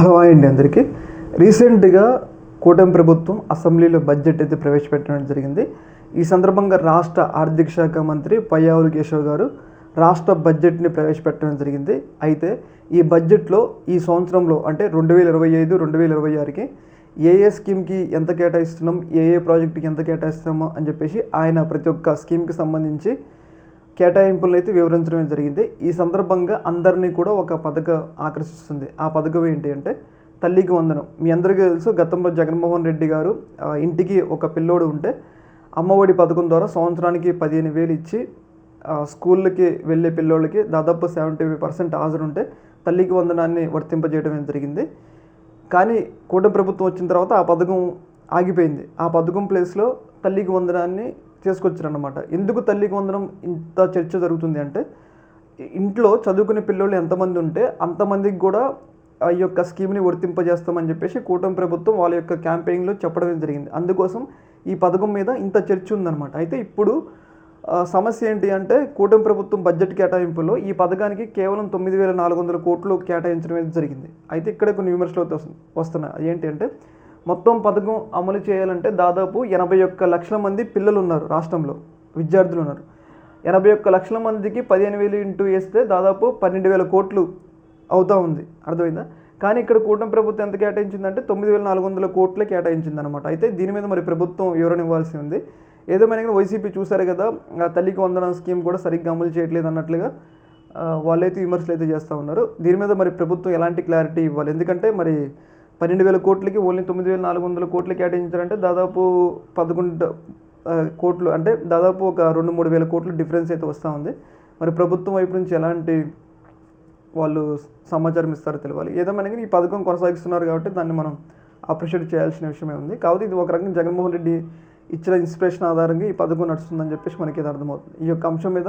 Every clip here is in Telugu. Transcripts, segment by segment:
హలో అండి అందరికీ. రీసెంట్గా కూటమి ప్రభుత్వం అసెంబ్లీలో బడ్జెట్ అయితే ప్రవేశపెట్టడం జరిగింది. ఈ సందర్భంగా రాష్ట్ర ఆర్థిక శాఖ మంత్రి పయ్యావులు కేశవ్ గారు రాష్ట్ర బడ్జెట్ని ప్రవేశపెట్టడం జరిగింది. అయితే ఈ బడ్జెట్లో ఈ సంవత్సరంలో అంటే రెండు వేల ఇరవై ఐదు రెండు వేల ఇరవై ఆరుకి ఏ ఏ స్కీమ్కి ఎంత కేటాయిస్తున్నాం ఏ ఏ ప్రాజెక్టుకి ఎంత కేటాయిస్తున్నామో అని చెప్పేసి ఆయన ప్రతి ఒక్క స్కీమ్కి సంబంధించి కేటాయింపులను అయితే వివరించడం జరిగింది. ఈ సందర్భంగా అందరినీ కూడా ఒక పథకం ఆకర్షిస్తుంది. ఆ పథకం ఏంటి అంటే తల్లికి వందనం. మీ అందరికీ తెలుసు గతంలో జగన్మోహన్ రెడ్డి గారు ఇంటికి ఒక పిల్లోడు ఉంటే అమ్మఒడి పథకం ద్వారా సంవత్సరానికి పదిహేను వేలు ఇచ్చి స్కూళ్ళకి వెళ్ళే పిల్లోళ్ళకి దాదాపు సెవెంటీ పర్సెంట్ హాజరు ఉంటే తల్లికి వందనాన్ని వర్తింపజేయడం జరిగింది. కానీ కూటమి ప్రభుత్వం వచ్చిన తర్వాత ఆ పథకం ఆగిపోయింది. ఆ పథకం ప్లేస్లో తల్లికి వందనాన్ని తీసుకొచ్చారనమాట ఎందుకు తల్లికి వందనం ఇంత చర్చ జరుగుతుంది అంటే ఇంట్లో చదువుకునే పిల్లలు ఎంతమంది ఉంటే అంతమందికి కూడా ఆ యొక్క స్కీమ్ని వర్తింపజేస్తామని చెప్పేసి కూటమి ప్రభుత్వం వాళ్ళ యొక్క క్యాంపెయిన్లో చెప్పడం జరిగింది. అందుకోసం ఈ పథకం మీద ఇంత చర్చ ఉందన్నమాట. అయితే ఇప్పుడు సమస్య ఏంటి అంటే కూటమి ప్రభుత్వం బడ్జెట్ కేటాయింపులో ఈ పథకానికి కేవలం తొమ్మిది వేల నాలుగు వందల కోట్లు కేటాయించడం జరిగింది. అయితే ఇక్కడ కొన్ని విమర్శలు వస్తున్నాయి. ఏంటి అంటే మొత్తం పథకం అమలు చేయాలంటే దాదాపు ఎనభై ఒక్క లక్షల మంది పిల్లలు ఉన్నారు రాష్ట్రంలో విద్యార్థులు ఉన్నారు. ఎనభై ఒక్క లక్షల మందికి పదిహేను వేలు ఇంటూ వేస్తే దాదాపు పన్నెండు వేల కోట్లు అవుతూ ఉంది. అర్థమైందా? కానీ ఇక్కడ కూటమి ప్రభుత్వం ఎంత కేటాయించిందంటే తొమ్మిది వేల నాలుగు వందల కోట్లే కేటాయించింది అనమాట అయితే దీని మీద మరి ప్రభుత్వం వివరణ ఇవ్వాల్సి ఉంది ఏదేమైనా వైసీపీ చూశారు కదా ఆ తల్లికి వందన స్కీమ్ కూడా సరిగ్గా అమలు చేయట్లేదు అన్నట్లుగా వాళ్ళైతే విమర్శలు అయితే చేస్తూ ఉన్నారు. దీని మీద మరి ప్రభుత్వం ఎలాంటి క్లారిటీ ఇవ్వాలి? ఎందుకంటే మరి పన్నెండు వేల కోట్లకి ఓన్లీ తొమ్మిది వేల నాలుగు వందల కోట్లు కేటాయించారంటే దాదాపు పదకొండు కోట్లు అంటే దాదాపు ఒక రెండు మూడు వేల కోట్లు డిఫరెన్స్ అయితే వస్తూ ఉంది. మరి ప్రభుత్వం వైపు నుంచి ఎలాంటి వాళ్ళు సమాచారం ఇస్తారో తెలియాలి ఏదేమైనా ఈ పథకం కొనసాగిస్తున్నారు కాబట్టి దాన్ని మనం అప్రిషియేట్ చేయాల్సిన విషయమే ఉంది. కాబట్టి ఇది ఒక రకంగా జగన్మోహన్ రెడ్డి ఇచ్చిన ఇన్స్పిరేషన్ ఆధారంగా ఈ పథకం నడుస్తుందని చెప్పేసి మనకి ఇది అర్థమవుతుంది. ఈ యొక్క అంశం మీద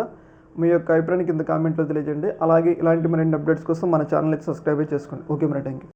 మీ యొక్క అభిప్రాయాన్ని కింద కామెంట్లో తెలియజేయండి. అలాగే ఇలాంటి మరిన్ని అప్డేట్స్ కోసం మన ఛానల్ అయితే సబ్స్క్రైబ్ చేసుకోండి ఓకే మరి థ్యాంక్ యూ